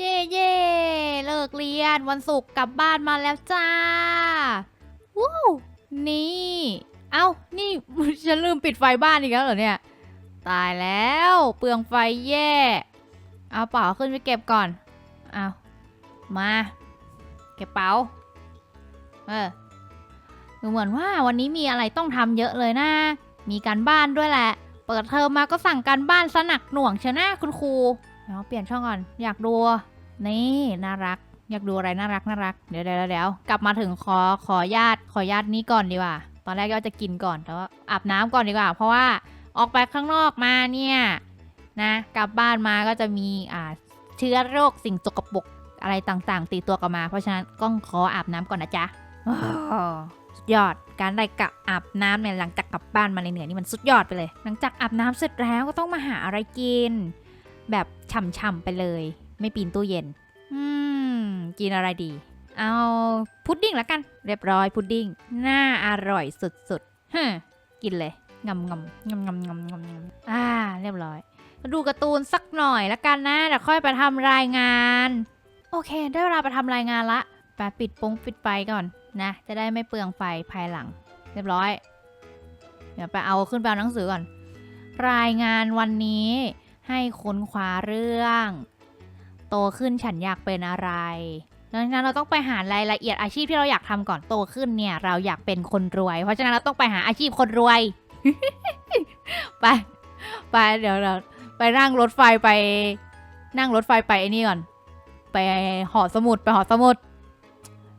เย่เย่เลิกเรียนวันศุกร์กลับบ้านมาแล้วจ้าว้าวนี่ เอ้า นี่ฉันลืมปิดไฟบ้านอีกแล้วเหรอเนี่ย ตายแล้ว เปลืองไฟแย่ เอาเป๋าขึ้นไปเก็บก่อน เอามา เก็บเป๋า เออดูเหมือนว่าวันนี้มีอะไรต้องทำเยอะเลยนะ มีการบ้านด้วยแหละ เปิดเทอมมาก็สั่งการบ้านสนักหน่วงเชียวนะคุณครู เอาเปลี่ยนช่องก่อน อยากดู นี่น่ารัก อยากดูอะไรน่ารักน่ารัก เดี๋ยวเดี๋ยวเดี๋ยวกลับมาถึงขอขอญาติขอญาตินี้ก่อนดีกว่า ตอนแรกก็จะกินก่อนแต่ว่าอาบน้ำก่อนดีกว่า เพราะว่าออกไปข้างนอกมาเนี่ยนะกลับบ้านมาก็จะมีอ่าเชื้อโรคสิ่งสกปรกอะไรต่างๆ ตีตัวกลับมา เพราะฉะนั้นก็ขออาบน้ำก่อนนะจ๊ะสุดยอดการได้กลับอาบน้ำเนี่ยหลังจากกลับบ้านมาเหนื่อยนี่มันสุดยอดไปเลย หลังจากอาบน้ำเสร็จแล้วก็ต้องมาหาอะไรกิน แบบฉ่ำๆไปเลย ไม่ปีนตู้เย็น อืม กินอะไรดี เอาพุดดิ้งละกัน เรียบร้อยพุดดิ้ง น่าอร่อยสุดๆฮึกินเลยงำงำงำงำงำงำงำอ่า เรียบร้อยมาดูการ์ตูนสักหน่อยละกันนะเดี๋ยวค่อยไปทำรายงาน โอเค ได้เวลาไปทำรายงานละไปปิดปงปิดไฟก่อนนะ จะได้ไม่เปลืองไฟภายหลัง เรียบร้อย เดี๋ยวไปเอาขึ้นไปเอาหนังสือก่อน รายงานวันนี้ให้ค้นคว้าเรื่อง โตขึ้นฉันอยากเป็นอะไรดังนั้นเราต้องไปหารายละเอียดอาชีพที่เราอยากทำก่อนโตขึ้นเนี่ย เราอยากเป็นคนรวย เพราะฉะนั้นเราต้องไปหาอาชีพคนรวย ไป ไปเดี๋ยวเราไปนั่งรถไฟไป นั่งรถไฟไปไอ้นี่ก่อน ไปหอสมุดไปหอสมุด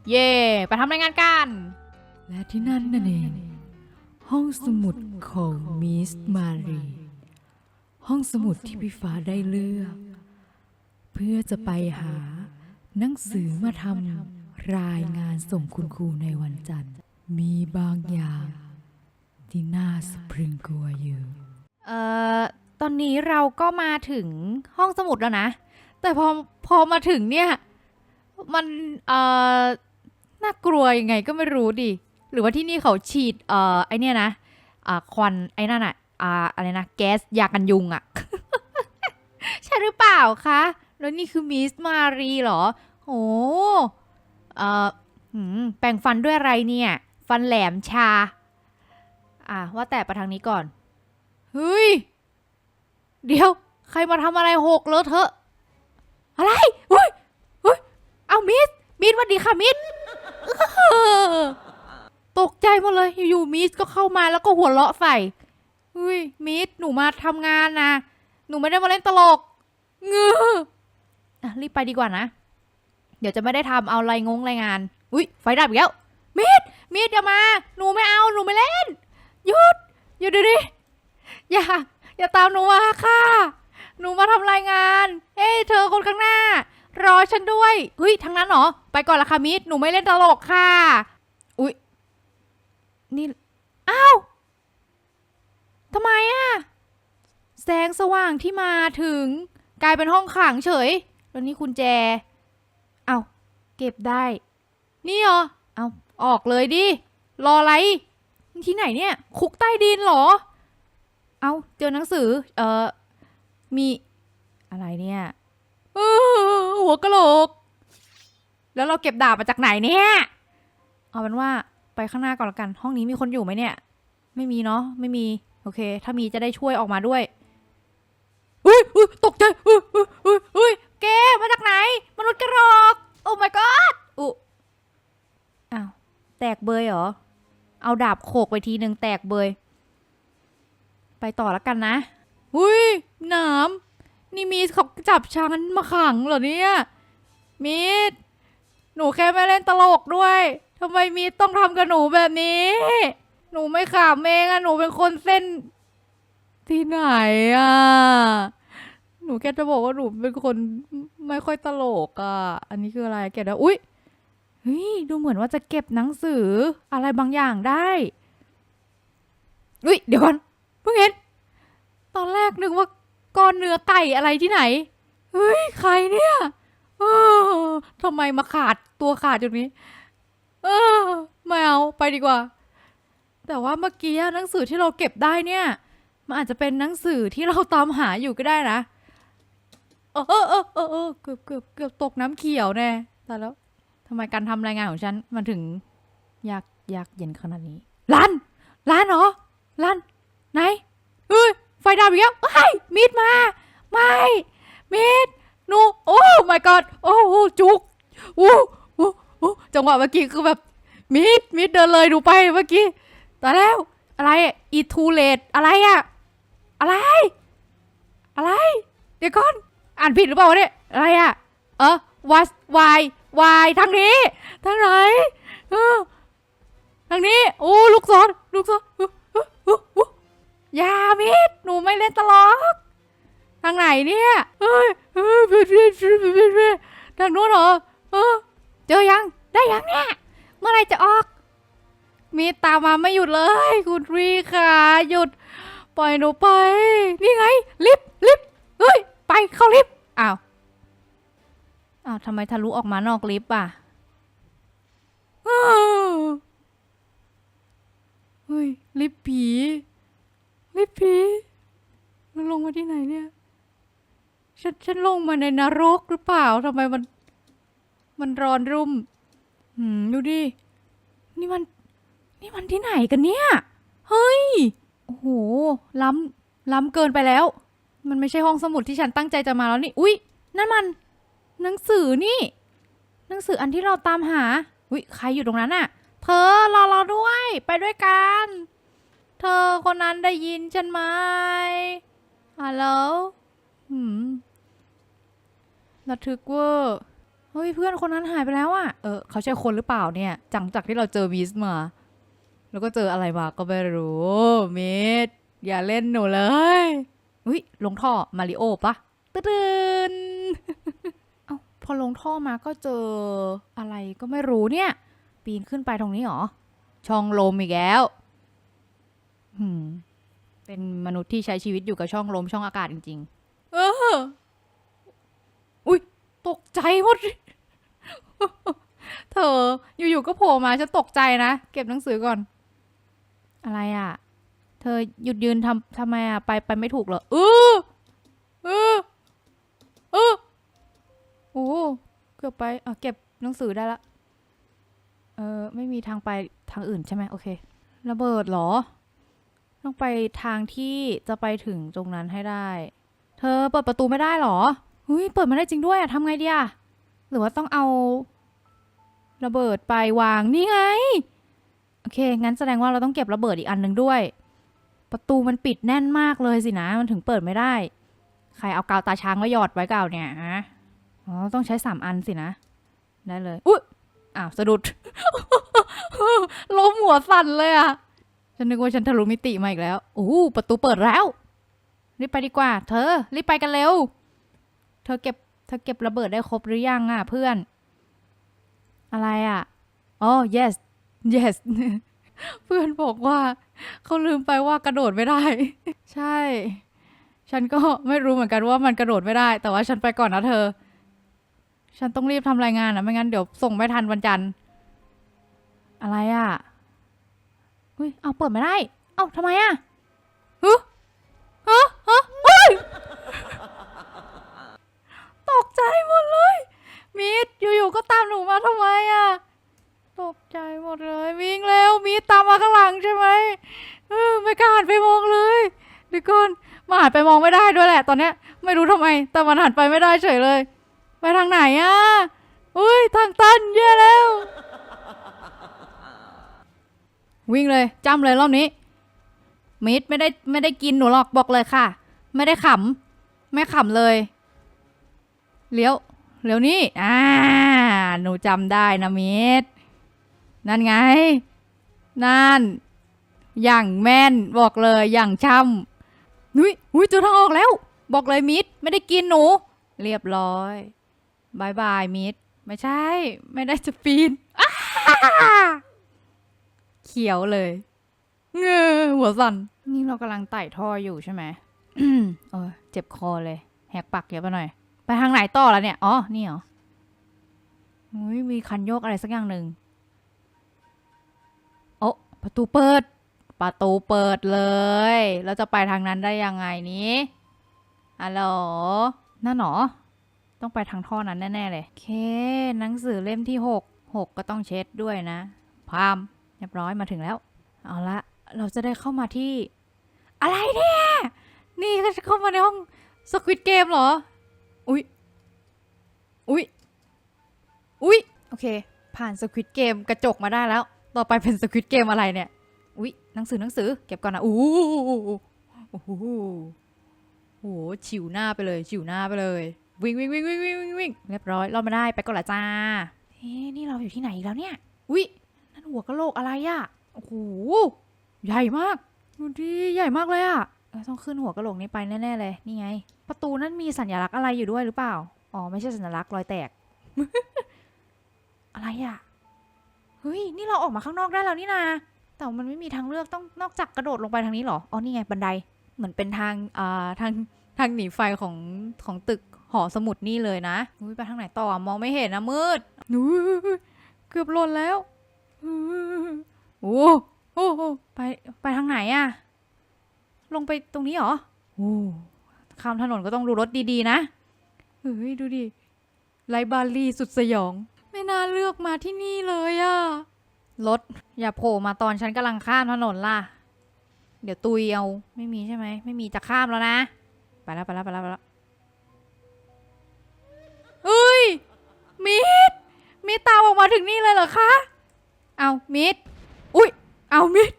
เย่ไปทำรายงานกันและที่นั่นนั่นเอง ห้องสมุดของมิสมารีห้องสมุดที่พี่ฟ้าได้เลือก พื่อจะไปหา หนังสือมาทำรายงานส่งคุณครูในวันจันทร์ มีบางอย่างที่น่าสะพรึงกลัวอยู่ เอ่อ ตอนนี้เราก็มาถึงห้องสมุดแล้วนะ แต่พอพอมาถึงเนี่ย มัน เอ่อ น่ากลัวยังไงก็ไม่รู้ดิ หรือว่าที่นี่เขาฉีด เอ่อ ไอเนี่ยนะ อ่า ควัน ไอ้นั่นอะอ่า อะไรนะ แก๊ส ยากันยุงอะ ใช่หรือเปล่าคะ แล้วนี่คือมิสมารีเหรอโหเอ่อหืมแปรงฟันด้วยอะไรเนี่ย ฟันแหลมชา อ่าว่าแต่ไปทางนี้ก่อน เฮ้ย เดี๋ยว ใครมาทำอะไรหกเลอะเทอะ อะไรเฮ้ยเฮ้ย เอามิส มิสวัสดีค่ะมิสตกใจหมดเลย อยู่ๆมิสก็เข้ามาแล้วก็หัวเราะใส่เฮ้ยมิสหนูมาทำงานนะ หนูไม่ได้มาเล่นตลก เงืออะ รีบไปดีกว่านะ เดี๋ยวจะไม่ได้ทำเอาไรายงงรายงาน อุ้ยไฟดับอีกแล้วมิสมิสอย่ามา หนูไม่เอาหนูไม่เล่นหยุดหยุดดูดิอย่าอย่าตามหนูมาค่ะ หนูมาทำรายงานเฮ้เธอคนข้างหน้า รอฉันด้วยเฮ้ยทางนั้นเหรอไปก่อนละค่ะมิดหนูไม่เล่นตลกค่ะ อุ๊ยนี่อ้าวทำไมอะแสงสว่างที่มาถึงกลายเป็นห้องขังเฉย แล้วนี่คุณแจ เอาเก็บได้ นี่เหรอ เอาออกเลยดิ รออะไร ที่ไหนเนี่ย คุกใต้ดินเหรอ เอาเจอหนังสือ เอ่อมีอะไรเนี่ยเออหัวกะโหลก แล้วเราเก็บดาบมาจากไหนเนี่ย เอาเป็นว่าไปข้างหน้าก่อนละกัน ห้องนี้มีคนอยู่ไหมเนี่ย ไม่มีเนาะ ไม่มี โอเค ถ้ามีจะได้ช่วยออกมาด้วยอุ้ยอุ้ยตกใจอุ้ยอุ้ยอุ้ยอุ้ยแกมาจากไหน มนุษย์กระรอก โอ้ my god อุอ้าว แตกเบยเหรอ เอาดาบโขกไปทีหนึ่งแตกเบย ไปต่อแล้วกันนะหุ้ยหนามนี่มีเขาจับฉันมาขังเหรอเนี่ยมีดหนูแค่ไม่เล่นตลกด้วยทำไมมีดต้องทำกับหนูแบบนี้ หนูไม่ขำเองอะหนูเป็นคนเส้น ที่ไหนอะหนูแค่จะบอกว่าหนูเป็นคนไม่ค่อยตลกอะอันนี้คืออะไรเก็บแล้วอุ๊ย เฮ้ยดูเหมือนว่าจะเก็บหนังสืออะไรบางอย่างได้อุ้ยเดี๋ยวก่อนเพิ่งเห็น ตอนแรกนึกว่าก้อนเนื้อไก่อะไรที่ไหน เฮ้ยใครเนี่ยเออทำไมมาขาดตัวขาดจุดนี้ เออไม่เอาไปดีกว่า แต่ว่าเมื่อกี้หนังสือที่เราเก็บได้เนี่ยมันอาจจะเป็นหนังสือที่เราตามหาอยู่ก็ได้นะเออเออเออเออเกือบเกือบเกือบตกน้ำเขียวแน่แต่แล้ว ทำไมการทำรายงานของฉันมันถึงยากยากเย็นขนาดนี้ลันลันเหรอลันไหนเฮ้ยไฟดับอีกแล้วเฮ้ยมีดมา ไม่มีดหนูโอ้ my god โอ้จุกโอ้โอ้โอ้จังหวะเมื่อกี้คือแบบมีดมีดเดินเลยดูไปเมื่อกี้ตายแล้วอะไรอีทูเลตอะไรอะอะไร อะไร เดี๋ยวก่อน อ่านผิดหรือเปล่าเนี่ยอะไรอะเออวัสวาย วายทางนี้ทางไหนเออทางนี้โอ้ลูกศรลูกศรอุ๊อุ๊อุ๊อุ๊อยามิดหนูไม่เล่นตลกทางไหนเนี่ยเฮ้ยเฮ้ยเฮ้ยเทางโน้นเหรอเออเจอยังได้ยังเนี่ยเมื่อไหรจะออก มีตามมาไม่หยุดเลย คุณรีค่ะหยุด ปล่อยหนูไป นี่ไงลิฟต์ลิฟต์เฮ้ย ไปเข้าลิฟต์อ้าว อ้าวทำไมทะลุออกมานอกลิฟต์อะเฮ้ยลิฟต์ผีลิฟต์ผีมันลงมาที่ไหนเนี่ย ฉันฉันลงมาในนรกหรือเปล่าทำไมมัน มันร้อนรุ่มหืมดูดิ นี่มัน นี่มันที่ไหนกันเนี่ย เฮ้ย โอ้โห ล้ำ ล้ำเกินไปแล้ว มันไม่ใช่ห้องสมุดที่ฉันตั้งใจจะมาแล้วนี่ อุ๊ย นั่นมัน หนังสือนี่ หนังสืออันที่เราตามหาอุ๊ยใครอยู่ตรงนั้นน่ะเธอรอเราด้วยไปด้วยกัน เธอคนนั้นได้ยินฉันไหมฮัลโหลหืมระทึกเวอร์เฮ้ยเพื่อนคนนั้นหายไปแล้วอะเออเขาใช่คนหรือเปล่าเนี่ยจังจากที่เราเจอวีสมา แล้วก็เจออะไรมาก็ไม่รู้มิดอย่าเล่นหนูเลยอุ้ยลงท่อมาริโอปะตื่น อ้าพอลงท่อมาก็เจออะไรก็ไม่รู้เนี่ย ปีนขึ้นไปตรงนี้เหรอ ช่องลมอีกแล้วหืมเป็นมนุษย์ที่ใช้ชีวิตอยู่กับช่องลมช่องอากาศจริง ๆ เออ อุ้ยตกใจหมด เธออยู่ๆก็โผล่มาฉันตกใจนะ เก็บหนังสือก่อน อะไรอะ เธอหยุดยืนทำทำไมอะ ไปไปไม่ถูกเหรอเออเอ เกือบไปเอะเก็บหนังสือได้ละ เออไม่มีทางไปทางอื่นใช่ไหมโอเค ระเบิดเหรอ ต้องไปทางที่จะไปถึงตรงนั้นให้ได้ เธอเปิดประตูไม่ได้เหรอหุยเปิดมาได้จริงด้วยอะทำไงดีอะหรือว่าต้องเอา ระเบิดไปวางนี่ไง โอเค งั้นแสดงว่าเราต้องเก็บระเบิดอีกอันหนึ่งด้วย ประตูมันปิดแน่นมากเลยสินะ มันถึงเปิดไม่ได้ ใครเอากาวตาช้างมาหยอดไว้เก่าเนี่ยฮะ อ๋อ ต้องใช้สามอันสินะ ได้เลย อุ๊ยอ้าว สะดุดล้มหัวสั่นเลยอะฉันนึกว่าฉันทะลุมิติมาอีกแล้วโอ้ประตูเปิดแล้ว รีบไปดีกว่า เธอ รีบไปกันเร็ว เธอเก็บ เธอเก็บระเบิดได้ครบหรือยังอะเพื่อน อะไรอะอ๋อ yes yes เพื่อนบอกว่า เขาลืมไปว่ากระโดดไม่ได้ ใช่ ฉันก็ไม่รู้เหมือนกันว่ามันกระโดดไม่ได้ แต่ว่าฉันไปก่อนนะเธอ ฉันต้องรีบทำรายงานนะไม่งั้นเดี๋ยวส่งไม่ทันวันจันทร์ อะไรอะอุ้ยเอาเปิดไม่ได้ เอ้าทำไมอะฮึฮะฮะเฮ้ยตกใจหมดเลยมิดอยู่ๆก็ตามหนูมาทำไมอะ ตกใจหมดเลย วิ่งเร็วมีดตามมาข้างหลังใช่ไหมเออไม่กล้าหันไปมองเลยเดี๋ยวก่อนมาหันไปมองไม่ได้ด้วยแหละ ตอนเนี้ยไม่รู้ทำไม แต่มันหันไปไม่ได้เฉยเลย ไปทางไหนอะ อุ้ยทางตันแย่แล้ว วิ่งเลยจ้ำเลยรอบนี้ มิดไม่ได้ไม่ได้กินหนูหรอกบอกเลยค่ะ ไม่ได้ขำไม่ขำเลย เลี้ยวเลี้ยวนี่อ่าหนูจำได้นะมิดนั่นไง นั่น อย่างแม่นบอกเลยอย่างช่ำนุ้ยอุ้ยเจอทางออกแล้ว บอกเลยมิดไม่ได้กินหนู เรียบร้อย บายบายมิดไม่ใช่ ไม่ได้จะปีนอ้าเขียวเลยเงอหัวสั่นนี่เรากำลังไต่ท่ออยู่ใช่ไหมเออเจ็บคอเลย แหกปากเยอะไปหน่อย ไปทางไหนต่อแล้วเนี่ย อ๋อ นี่เหรออุ้ยมีคันโยกอะไรสักอย่างหนึ่งโอ้ประตูเปิด ประตูเปิดเลย เราจะไปทางนั้นได้ยังไงนี้ฮัลโหลนั่นเหรอ ต้องไปทางท่อนั้นแน่ ๆ เลย เค หนังสือเล่มที่หกหกก็ต้องเช็ดด้วยนะ พาม เรียบร้อยมาถึงแล้ว เอาละ เราจะได้เข้ามาที่ อะไรเนี่ย นี่ก็จะเข้ามาในห้องสควิตเกมเหรอ อุ๊ย อุ๊ย อุ๊ย โอเค ผ่านสควิตเกมกระจกมาได้แล้ว ต่อไปเป็นสควิตเกมอะไรเนี่ย อุ๊ย หนังสือหนังสือ เก็บก่อนนะอู้หูโอ้โหโอ้โหฉิวหน้าไปเลยฉิวหน้าไปเลย วิ่งวิ่งวิ่งวิ่งวิ่งวิ่งวิ่งเรียบร้อยเรามาได้ไปก่อนละจ้าเฮ้นี่เราอยู่ที่ไหนอีกแล้วเนี่ยอุ๊ยนั่นหัวกะโหลกอะไรอะโอ้โหใหญ่มากดูดิใหญ่มากเลยอะเราต้องขึ้นหัวกะโหลกนี้ไปแน่ๆเลยนี่ไง ประตูนั้นมีสัญลักษณ์อะไรอยู่ด้วยหรือเปล่าอ๋อไม่ใช่สัญลักษณ์รอยแตก อะไรอะเฮ้ยนี่เราออกมาข้างนอกได้แล้วนี่นาแต่มันไม่มีทางเลือกต้องนอกจากกระโดดลงไปทางนี้เหรออ๋อนี่ไงบันไดเหมือนเป็นทางอ่าทางทางหนีไฟของของตึก หอสมุดนี่เลยนะอุ้ยไปทางไหนต่อมองไม่เห็นนะมืดเกือบหล่นแล้วโอ้โอ้โอ้ไปไปทางไหนอะลงไปตรงนี้เหรอโอ้ข้ามถนนก็ต้องดูรถดีๆนะเฮ้ยดูดิไลบารีสุดสยอง ไม่น่าเลือกมาที่นี่เลยอะรถอย่าโผล่มาตอนฉันกำลังข้ามถนนล่ะ เดี๋ยวตุยเอา ไม่มีใช่ไหม ไม่มีจะข้ามแล้วนะ ไปแล้วไปแล้วไปแล้วไปแล้ว เอ้ย มิด มิดตามออกมาถึงนี่เลยเหรอคะ เอามิด อุ้ย เอามิด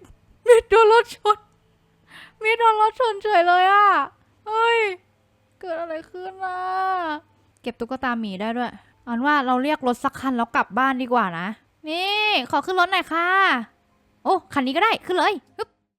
มิดโดนรถชน มิดโดนรถชนเฉยเลยอะเฮ้ย เกิดอะไรขึ้นล่ะ เก็บตุ๊กตาหมีได้ด้วยอันว่าเราเรียกรถสักคันแล้วกลับบ้านดีกว่านะ นี่ ขอขึ้นรถหน่อยค่ะ โอ้ คันนี้ก็ได้ ขึ้นเลยฮึบ